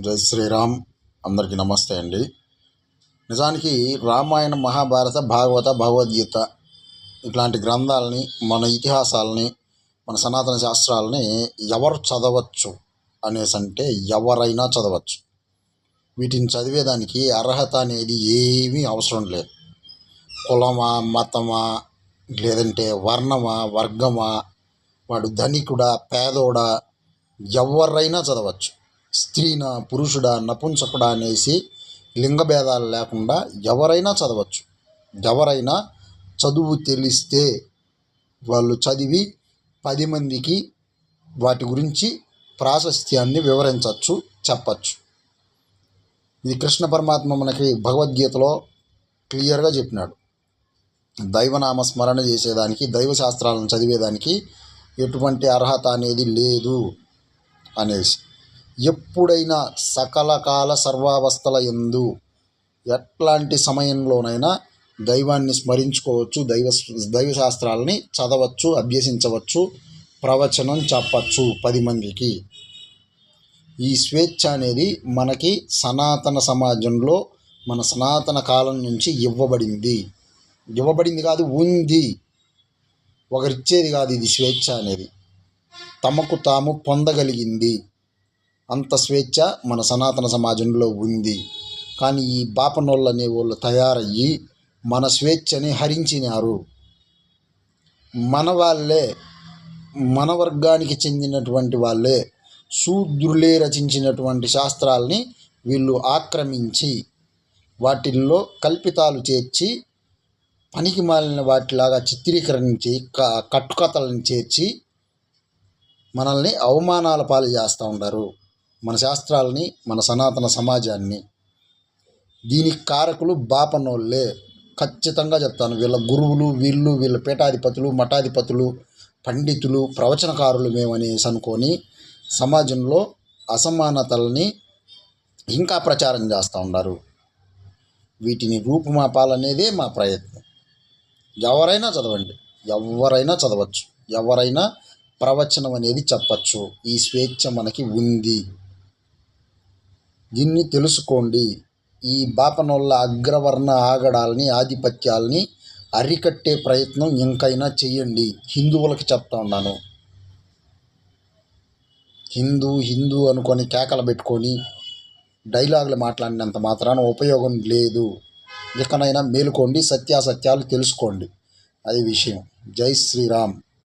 జై శ్రీరామ్. అందరికీ నమస్తే అండి. నిజానికి రామాయణ మహాభారత భాగవత భగవద్గీత ఇట్లాంటి గ్రంథాలని మన ఇతిహాసాలని మన సనాతన శాస్త్రాలని ఎవరు చదవచ్చు అనేసి అంటే ఎవరైనా చదవచ్చు. వీటిని చదివేదానికి అర్హత అనేది ఏమీ అవసరం లేదు. కులమా మతమా లేదంటే వర్ణమా వర్గమా వాడు ధనికుడా పేదోడా ఎవరైనా చదవచ్చు. స్త్రీనా పురుషుడా నపుంసకుడా అనేసి లింగభేదాలు లేకుండా ఎవరైనా చదవచ్చు. ఎవరైనా చదువు తెలిస్తే వాళ్ళు చదివి పది మందికి వాటి గురించి ప్రాశస్త్యాన్ని వివరించవచ్చు చెప్పచ్చు. ఇది కృష్ణ పరమాత్మ మనకి భగవద్గీతలో క్లియర్గా చెప్పినాడు. దైవనామ స్మరణ చేసేదానికి దైవ శాస్త్రాలను చదివేదానికి ఎటువంటి అర్హత అనేది లేదు అనేసి. ఎప్పుడైనా సకల కాల సర్వావస్థల ఎందు ఎట్లాంటి సమయంలోనైనా దైవాన్ని స్మరించుకోవచ్చు దైవ దైవ శాస్త్రాలని చదవచ్చు అభ్యసించవచ్చు ప్రవచనం చెప్పచ్చు పది మందికి. ఈ స్వేచ్ఛ అనేది మనకి సనాతన సమాజంలో మన సనాతన కాలం నుంచి ఇవ్వబడింది. ఇవ్వబడింది కాదు ఉంది. ఒకరిచ్చేది కాదు ఇది స్వేచ్ఛ అనేది. తమకు తాము పొందగలిగింది. అంత స్వేచ్ఛ మన సనాతన సమాజంలో ఉంది. కానీ ఈ బాపనోళ్ళు అనే వాళ్ళు తయారయ్యి మన స్వేచ్ఛని హరించినారు. మన వాళ్ళే మన వర్గానికి చెందినటువంటి వాళ్ళే శూద్రులే రచించినటువంటి శాస్త్రాల్ని వీళ్ళు ఆక్రమించి వాటిల్లో కల్పితాలు చేర్చి పనికి మాలిన వాటిలాగా చిత్రీకరించి క కట్టుకథలను చేర్చి మనల్ని అవమానాల పాలు చేస్తూ ఉంటారు మన శాస్త్రాలని మన సనాతన సమాజాన్ని. దీనికి కారకులు బాపనోళ్ళే. ఖచ్చితంగా చెప్తాను వీళ్ళ గురువులు వీళ్ళు వీళ్ళ పీఠాధిపతులు మఠాధిపతులు పండితులు ప్రవచనకారులు మేమనేసి అనుకొని సమాజంలో అసమానతల్ని ఇంకా ప్రచారం చేస్తూ ఉన్నారు. వీటిని రూపుమాపాలనేదే మా ప్రయత్నం. ఎవరైనా చదవండి. ఎవరైనా చదవచ్చు. ఎవరైనా ప్రవచనం అనేది చెప్పచ్చు. ఈ స్వేచ్ఛ మనకి ఉంది. దీన్ని తెలుసుకోండి. ఈ బాపనోళ్ళ అగ్రవర్ణ ఆగడాల్ని ఆధిపత్యాలని అరికట్టే ప్రయత్నం ఇంకైనా చెయ్యండి. హిందువులకి చెప్తా ఉన్నాను. హిందూ హిందూ అనుకొని కేకలు పెట్టుకొని డైలాగులు మాట్లాడినంత మాత్రాన ఉపయోగం లేదు. ఇకనైనా మేలుకోండి సత్యాసత్యాలు తెలుసుకోండి. అది విషయం. జై శ్రీరామ్.